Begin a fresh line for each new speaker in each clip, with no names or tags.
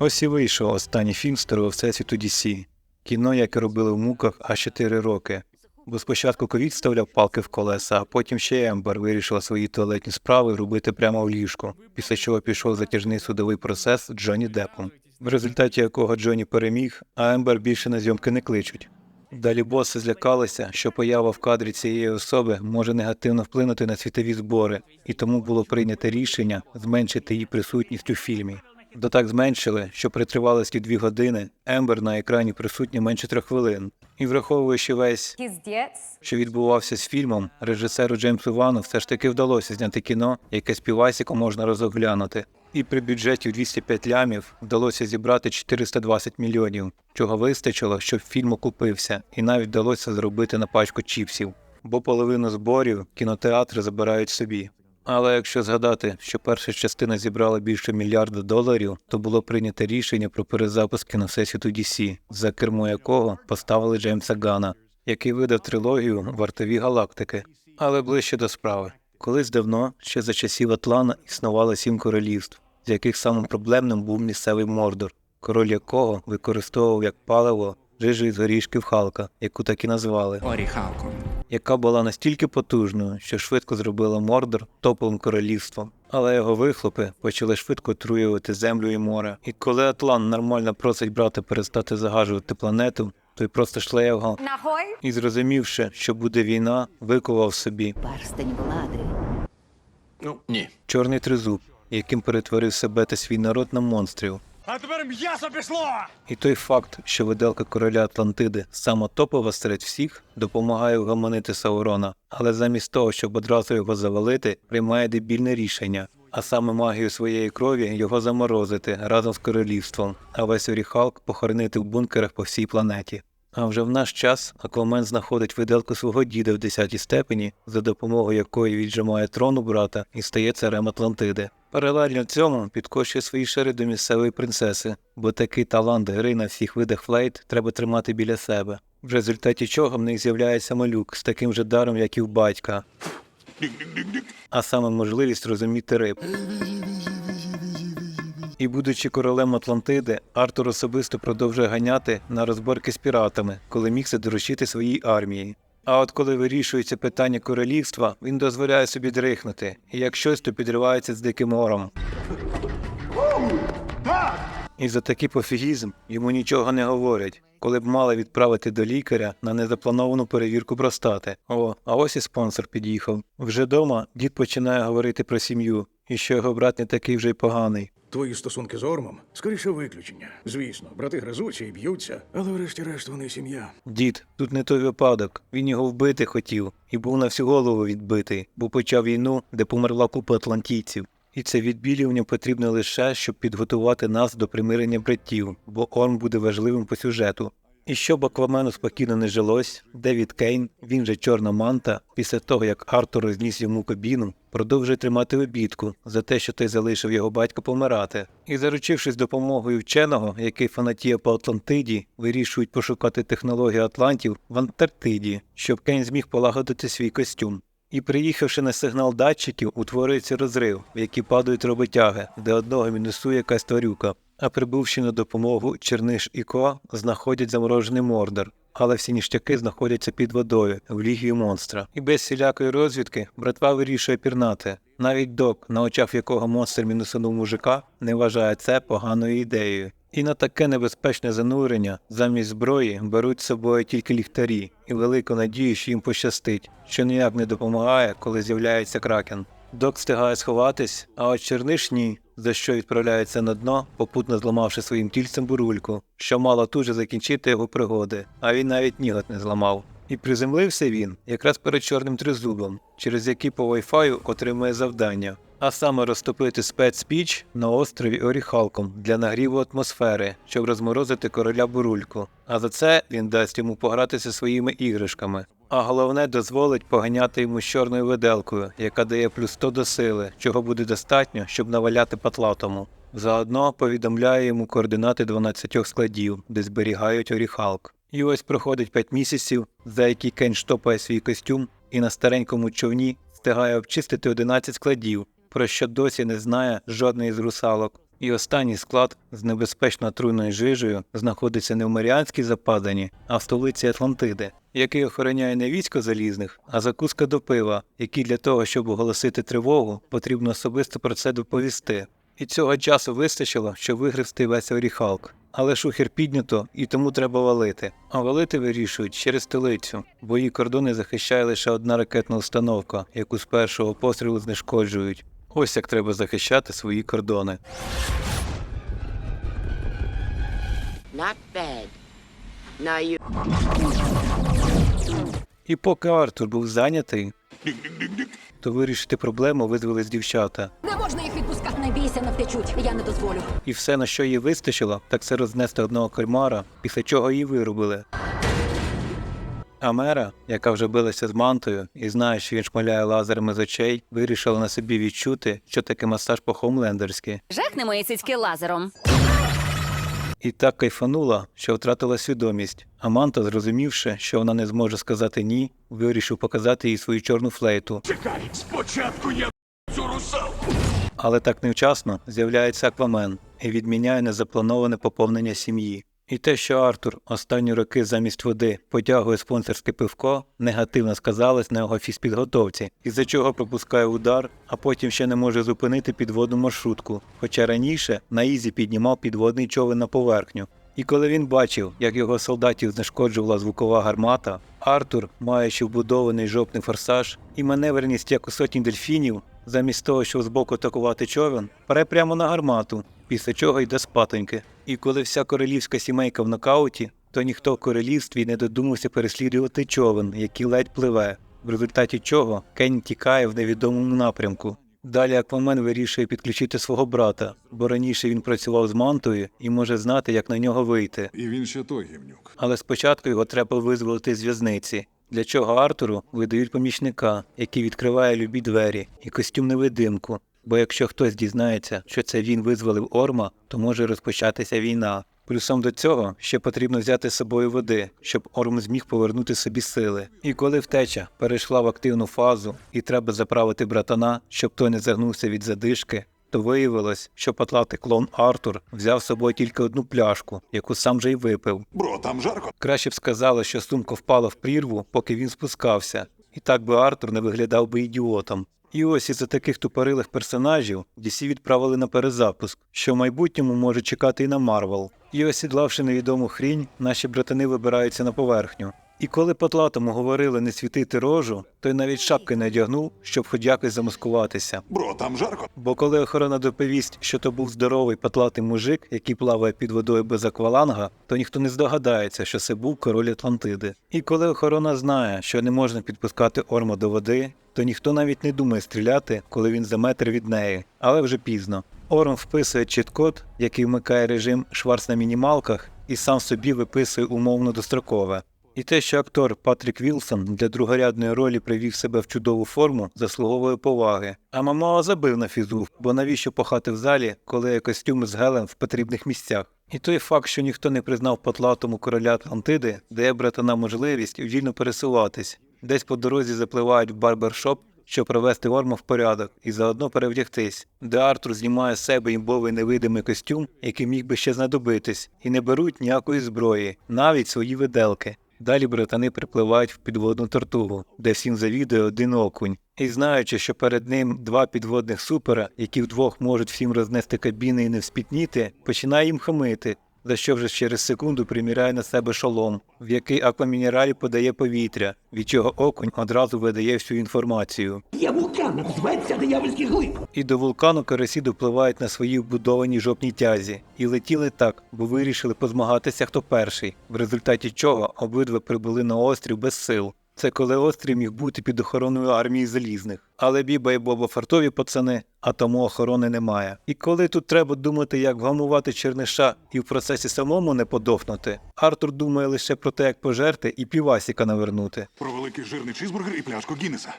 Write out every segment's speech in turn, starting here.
Ось і вийшов останній фільм старого всесвіту DC. Кіно, яке робили в муках аж 4 роки. Бо спочатку ковід вставляв палки в колеса, а потім ще Ембер вирішила свої туалетні справи робити прямо в ліжку, після чого пішов затяжний судовий процес з Джонні Деппом, в результаті якого Джонні переміг, а Ембер більше на зйомки не кличуть. Далі боси злякалися, що поява в кадрі цієї особи може негативно вплинути на світові збори, і тому було прийнято рішення зменшити її присутність у фільмі. До так зменшили, що при тривалості дві години Ембер на екрані присутня менше трьох хвилин. І враховуючи весь, що відбувався з фільмом, режисеру Джеймсу Вану все ж таки вдалося зняти кіно, яке з півасіком можна розоглянути. І при бюджеті в 205 лямів вдалося зібрати 420 мільйонів, чого вистачило, щоб фільм окупився, і навіть вдалося заробити на пачку чіпсів, бо половину зборів кінотеатри забирають собі. Але якщо згадати, що перша частина зібрала більше мільярда доларів, то було прийнято рішення про перезапуск кіносесвіту DC, за кермо якого поставили Джеймса Гана, який видав трилогію Вартові галактики. Але ближче до справи. Колись давно, ще за часів Атлана, існувало сім королівств, з яких самим проблемним був місцевий Мордор, король якого використовував як паливо жижу із горішків Халка, яку так і назвали
Оріхалком.
Яка була настільки потужною, що швидко зробила Мордор топовим королівством. Але його вихлопи почали швидко отруювати землю і море. І коли Атлан нормально просить брата перестати загажувати планету, той просто шле його.
Нахой.
І зрозумівши, що буде війна, викував собі
Перстень влади.
Ну, ні.
чорний тризуб, яким перетворив себе та свій народ на монстрів.
А тепер м'ясо пішло!
І той факт, що виделка короля Атлантиди сама топова серед всіх, допомагає вгаманити Саурона, але замість того, щоб одразу його завалити, приймає дебільне рішення, а саме магію своєї крові його заморозити разом з королівством, а весь Оріхалк похоронити в бункерах по всій планеті. А вже в наш час Аквамен знаходить виделку свого діда в 10 степені, за допомогою якої віджимає трон у брата і стає царем Атлантиди. Паралельно цьому підкочує свої шари до місцевої принцеси, бо такий талант гри на всіх видах флейт треба тримати біля себе. В результаті чого в них з'являється малюк з таким же даром, як і в батька, а саме можливість розуміти риб. І будучи королем Атлантиди, Артур особисто продовжує ганяти на розборки з піратами, коли міг це доручити своїй армії. А от коли вирішується питання королівства, він дозволяє собі дрихнути, і як щось, то підривається з диким ором. І за такий пофігізм йому нічого не говорять, коли б мали відправити до лікаря на незаплановану перевірку простати. О, а ось і спонсор під'їхав. Вже дома дід починає говорити про сім'ю, і що його брат не такий вже й поганий.
Твої стосунки з Ормом скоріше виключення. Звісно, брати гризуться і б'ються, але врешті-решт вони сім'я.
Дід, тут не той випадок. Він його вбити хотів і був на всю голову відбитий, бо почав війну, де померла купа атлантійців. І це відбілювання потрібно лише, щоб підготувати нас до примирення братів, бо Орм буде важливим по сюжету. І щоб Аквамену спокійно не жилось, Девід Кейн, він же Чорна Манта, після того як Артур розніс йому кабіну, продовжує тримати обідку за те, що той залишив його батька помирати. І заручившись допомогою вченого, який фанатіє по Атлантиді, вирішують пошукати технологію Атлантів в Антарктиді, щоб Кейн зміг полагодити свій костюм. І приїхавши на сигнал датчиків, утворюється розрив, в який падають роботяги, де одного мінусує якась тварюка. А прибувши на допомогу Черниш і Ко, знаходять заморожений мордор. Але всі ніштяки знаходяться під водою в лігії монстра. І без всілякої розвідки братва вирішує пірнати. Навіть док, на очах якого монстр мінусанув мужика, не вважає це поганою ідеєю. І на таке небезпечне занурення замість зброї беруть з собою тільки ліхтарі і велику надію, що їм пощастить, що ніяк не допомагає, коли з'являється кракен. Док встигає сховатись, а от Черниш ні, за що відправляється на дно, попутно зламавши своїм тільцем бурульку, що мало тут же закінчити його пригоди, а він навіть нігот не зламав. І приземлився він якраз перед чорним тризубом, через який по вайфаю отримує завдання, а саме розтопити спецпіч на острові Оріхалком для нагріву атмосфери, щоб розморозити короля бурульку. А за це він дасть йому погратися своїми іграшками. А головне дозволить поганяти йому з чорною виделкою, яка дає плюс 100 до сили, чого буде достатньо, щоб наваляти патлатому. Заодно повідомляє йому координати 12 складів, де зберігають оріхалк. І ось проходить 5 місяців, за які Кен штопає свій костюм і на старенькому човні встигає обчистити 11 складів, про що досі не знає жодної з русалок. І останній склад з небезпечно отруйною жижею знаходиться не в Маріанській западані, а в столиці Атлантиди, який охороняє не військо залізних, а закуска до пива, які для того, щоб оголосити тривогу, потрібно особисто про це доповісти. І цього часу вистачило, щоб вигребсти весь оріхалк. Але шухер піднято, і тому треба валити. А валити вирішують через столицю, бо її кордони захищає лише одна ракетна установка, яку з першого пострілу знешкоджують. Ось як треба захищати свої кордони.
Not bad. Now you.
І поки Артур був зайнятий, то вирішити проблему визвались дівчата.
Не можна їх відпускати. Не бійся, не втечуть. Я не дозволю.
І все, на що їй вистачило, так це рознести одного кальмара, після чого її вирубили. А мера, яка вже билася з мантою і знає, що він шмаляє лазерами з очей, вирішила на собі відчути, що таке масаж по-хоумлендерськи.
Жахне мої цицьки лазером.
І так кайфанула, що втратила свідомість. А манта, зрозумівши, що вона не зможе сказати ні, вирішив показати їй свою чорну флейту.
Чекай, спочатку я цю русалку.
Але так невчасно з'являється Аквамен і відміняє незаплановане поповнення сім'ї. І те, що Артур останні роки замість води потягує спонсорське пивко, негативно сказалось на його фізпідготовці, із-за чого пропускає удар, а потім ще не може зупинити підводну маршрутку. Хоча раніше на Ізі піднімав підводний човен на поверхню. І коли він бачив, як його солдатів знешкоджувала звукова гармата, Артур, маючи вбудований жопний форсаж і маневреність як у сотні дельфінів, замість того, щоб збоку атакувати човен, пере прямо на гармату, після чого йде спатоньки. І коли вся королівська сімейка в нокауті, то ніхто в королівстві не додумався переслідувати човен, який ледь пливе, в результаті чого Кень тікає в невідомому напрямку. Далі Аквамен вирішує підключити свого брата, бо раніше він працював з мантою і може знати, як на нього вийти.
І він ще той гівнюк.
Але спочатку його треба визволити з в'язниці. Для чого Артуру видають помічника, який відкриває любі двері, і костюм невидимку. Бо якщо хтось дізнається, що це він визволив Орма, то може розпочатися війна. Плюсом до цього ще потрібно взяти з собою води, щоб Орм зміг повернути собі сили. І коли втеча перейшла в активну фазу, і треба заправити братана, щоб той не загнувся від задишки, то виявилось, що потлатий клон Артур взяв з собою тільки одну пляшку, яку сам же й випив.
Бро, там жарко.
Краще б сказали, що сумка впала в прірву, поки він спускався, і так би Артур не виглядав би ідіотом. І ось із-за таких тупорилих персонажів DC відправили на перезапуск, що в майбутньому може чекати і на Марвел. І осідлавши невідому хрінь, наші братани вибираються на поверхню. І коли Потлатому говорили не світити рожу, той навіть шапки не одягнув, щоб хоч якось замаскуватися.
Бро, там жарко.
Бо коли охорона доповість, що то був здоровий патлатий мужик, який плаває під водою без акваланга, то ніхто не здогадається, що це був король Атлантиди. І коли охорона знає, що не можна підпускати орма до води, то ніхто навіть не думає стріляти, коли він за метр від неї, але вже пізно. Орм вписує чіт-код, який вмикає режим Шварц на мінімалках, і сам собі виписує умовно дострокове. І те, що актор Патрік Вілсон для другорядної ролі привів себе в чудову форму, заслуговує поваги. А Мамоа забив на фізу, бо навіщо пахати в залі, коли є костюми з гелем в потрібних місцях. І той факт, що ніхто не признав потлатому короля Атлантиди, дає братанам можливість вільно пересуватись. Десь по дорозі запливають в барбершоп, щоб привести Орма в порядок і заодно перевдягтись, де Артур знімає з себе імбовий невидимий костюм, який міг би ще знадобитись, і не беруть ніякої зброї, навіть свої виделки. Далі братани припливають в підводну тортугу, де всім завідує один окунь. І знаючи, що перед ним два підводних супера, які вдвох можуть всім рознести кабіни і не вспітніти, починає їм хамити, за що вже через секунду приміряє на себе шолом, в який аквамінералі подає повітря, від чого окунь одразу видає всю інформацію.
Є вулкан, називається диявольський глиб.
І до вулкану карасі допливають на своїй вбудованій жопній тязі. І летіли так, бо вирішили позмагатися хто перший, в результаті чого обидва прибули на острів без сил. Це коли острів міг бути під охороною армії залізних. Але Біба і Боба фартові пацани, а тому охорони немає. І коли тут треба думати, як вгамувати черниша і в процесі самому не подохнути, Артур думає лише про те, як пожерти і півасіка навернути.
Про великий жирний чизбургер і пляшку Гіннеса.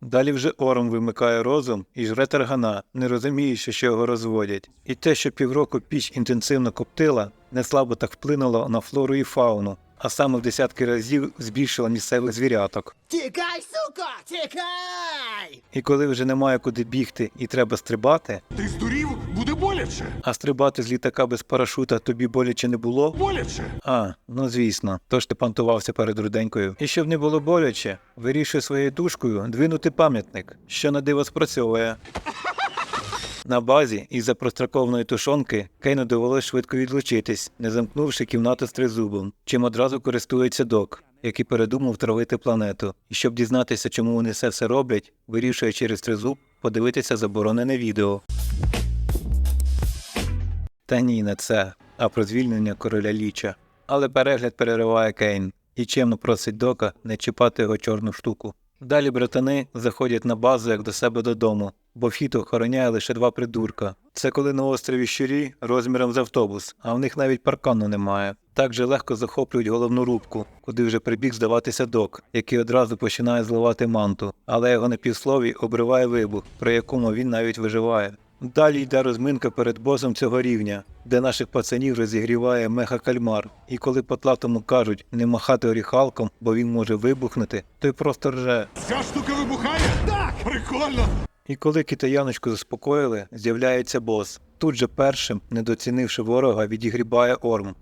Далі вже Орм вимикає розум і жре таргана, не розуміючи, що його розводять. І те, що півроку піч інтенсивно коптила, не слабо так вплинуло на флору і фауну, а саме в десятки разів збільшила місцевих звіряток.
Тікай, сука, тікай!
І коли вже немає куди бігти і треба стрибати,
Ти здурів? Буде боляче.
А стрибати з літака без парашута тобі боляче не було?
Боляче!
А, ну звісно, тож ти пантувався перед руденькою. І щоб не було боляче, вирішує своєю тушкою двинути пам'ятник, що на диво спрацьовує. На базі із-за простракованої тушонки Кейну довелось швидко відлучитись, не замкнувши кімнату з тризубом, чим одразу користується док, який передумав травити планету. І щоб дізнатися, чому вони це все роблять, вирішує через тризуб подивитися заборонене відео. Та ні, не це, а про звільнення короля Ліча. Але перегляд перериває Кейн і чемно просить Дока не чіпати його чорну штуку. Далі братани заходять на базу як до себе додому, бо вхід охороняє лише два придурка. Це коли на острові щурі розміром з автобус, а в них навіть паркану немає. Так же легко захоплюють головну рубку, куди вже прибіг здаватися док, який одразу починає зливати манту, але його на півслові обриває вибух, при якому він навіть виживає. Далі йде розминка перед босом цього рівня, де наших пацанів розігріває меха-кальмар. І коли потлатому кажуть не махати оріхалком, бо він може вибухнути, той просто рже.
Ця штука вибухає? Так! Прикольно!
І коли китаяночку заспокоїли, з'являється бос. Тут же першим, недоцінивши ворога, відігрібає орм.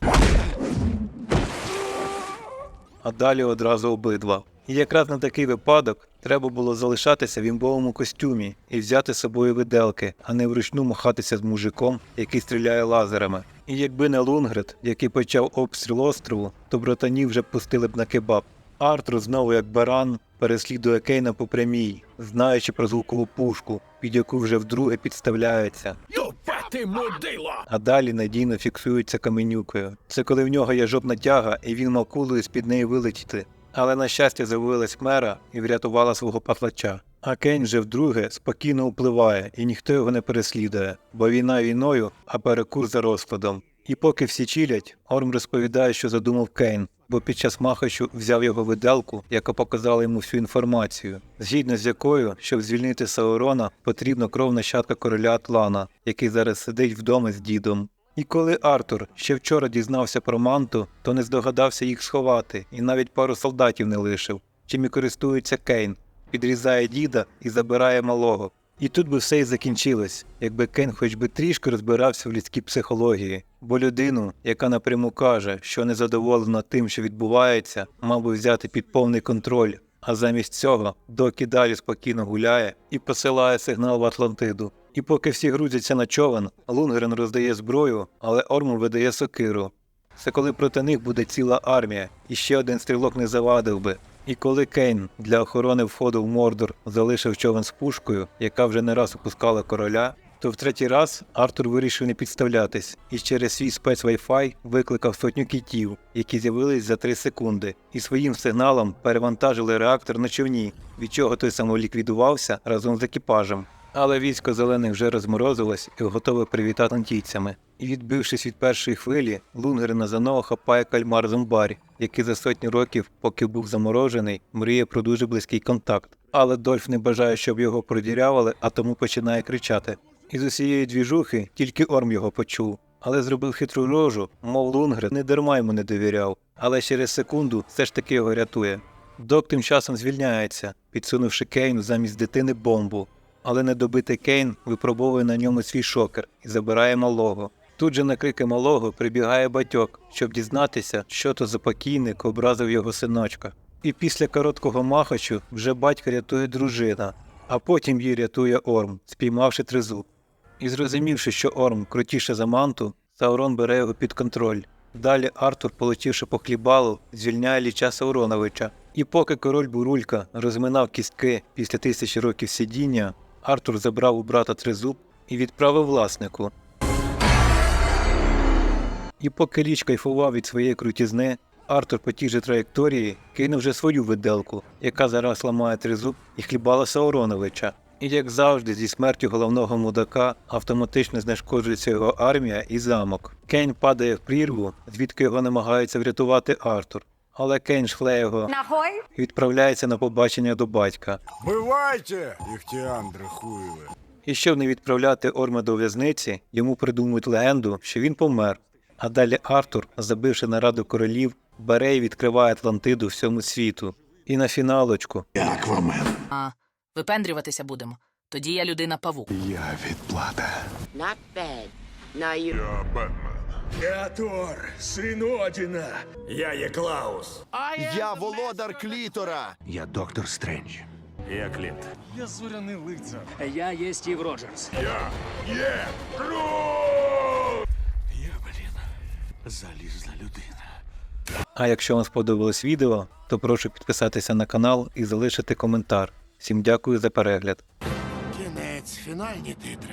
А далі одразу обидва. І якраз на такий випадок треба було залишатися в імбовому костюмі і взяти з собою виделки, а не вручну махатися з мужиком, який стріляє лазерами. І якби не Лунгрет, який почав обстріл острову, то братанів вже пустили б на кебаб. Артур знову як баран переслідує Кейна по прямій, знаючи про звукову пушку, під яку вже вдруге підставляється,
Юпати мудило!
а далі надійно фіксується каменюкою. Це коли в нього є жопна тяга, і він мав кулею з-під неї вилетіти. Але на щастя з'явилась мера і врятувала свого патлача. А Кейн вже вдруге спокійно впливає, і ніхто його не переслідує, бо війна війною, а перекур за розкладом. І поки всі чилять, Орм розповідає, що задумав Кейн, бо під час махачу взяв його виделку, яка показала йому всю інформацію, згідно з якою, щоб звільнити Саурона, потрібна кров нащадка короля Атлана, який зараз сидить вдома з дідом. І коли Артур ще вчора дізнався про манту, то не здогадався їх сховати, і навіть пару солдатів не лишив, чим і користується Кейн, підрізає діда і забирає малого. І тут би все і закінчилось, якби Кен хоч би трішки розбирався в людській психології, бо людину, яка напряму каже, що не задоволена тим, що відбувається, мав би взяти під повний контроль. А замість цього доки далі спокійно гуляє і посилає сигнал в Атлантиду. І поки всі грузяться на човен, Лунгрен роздає зброю, але Ормур видає сокиру. Це коли проти них буде ціла армія, і ще один стрілок не завадив би. І коли Кейн для охорони входу в Мордор залишив човен з пушкою, яка вже не раз опускала короля, то в третій раз Артур вирішив не підставлятись і через свій спец Wi-Fi викликав сотню кітів, які з'явились за 3 секунди, і своїм сигналом перевантажили реактор на човні, від чого той самоліквідувався разом з екіпажем. Але військо зелених вже розморозилось і готове привітати антійцями. І відбившись від першої хвилі, Лунгрена заново хапає кальмар зомбарь, який за сотні років, поки був заморожений, мріє про дуже близький контакт. Але Дольф не бажає, щоб його продірявали, а тому починає кричати. Із усієї двіжухи тільки Орм його почув, але зробив хитру рожу, мов Лунгрен не дарма йому не довіряв, але через секунду все ж таки його рятує. Док тим часом звільняється, підсунувши Кейну замість дитини бомбу. Але недобитий Кейн випробовує на ньому свій шокер і забирає малого. Тут же на крики малого прибігає батьок, щоб дізнатися, що то за покійник образив його синочка. І після короткого махачу вже батька рятує дружина, а потім її рятує Орм, спіймавши тризуб. І зрозумівши, що Орм крутіше за манту, Саурон бере його під контроль. Далі Артур, получивши по хлібалу, звільняє ліча Сауроновича. І поки король Бурулька розминав кістки після тисячі років сидіння, Артур забрав у брата тризуб і відправив власнику. І поки Ліч кайфував від своєї крутізни, Артур по тій же траєкторії кинув вже свою виделку, яка зараз ламає тризуб і хлібала Сауроновича. І як завжди, зі смертю головного мудака автоматично знешкоджується його армія і замок. Кейн падає в прірву, звідки його намагається врятувати Артур. Але Кейн шхле його
Нахой!
і відправляється на побачення до батька.
Бывайте, ихтиандры хуевы.
І щоб не відправляти Орма до в'язниці, йому придумують легенду, що він помер. а далі Артур, забивши нараду королів, бере і відкриває Атлантиду всьому світу. І на фіналочку
Аквамен.
А, випендрюватися будемо. Тоді я людина павук.
Я відплата.
Not bad. Now you.
Я Бетмен.
Я Тор, син Одіна.
Я є Клаус.
Я володар клітора.
Я доктор Стрендж.
Я Клінт.
Я є Стів Роджерс.
Я є Крут!
Залізна людина.
А якщо вам сподобалось відео, то прошу підписатися на канал і залишити коментар. Всім дякую за перегляд.
Кінець, фінальні титри.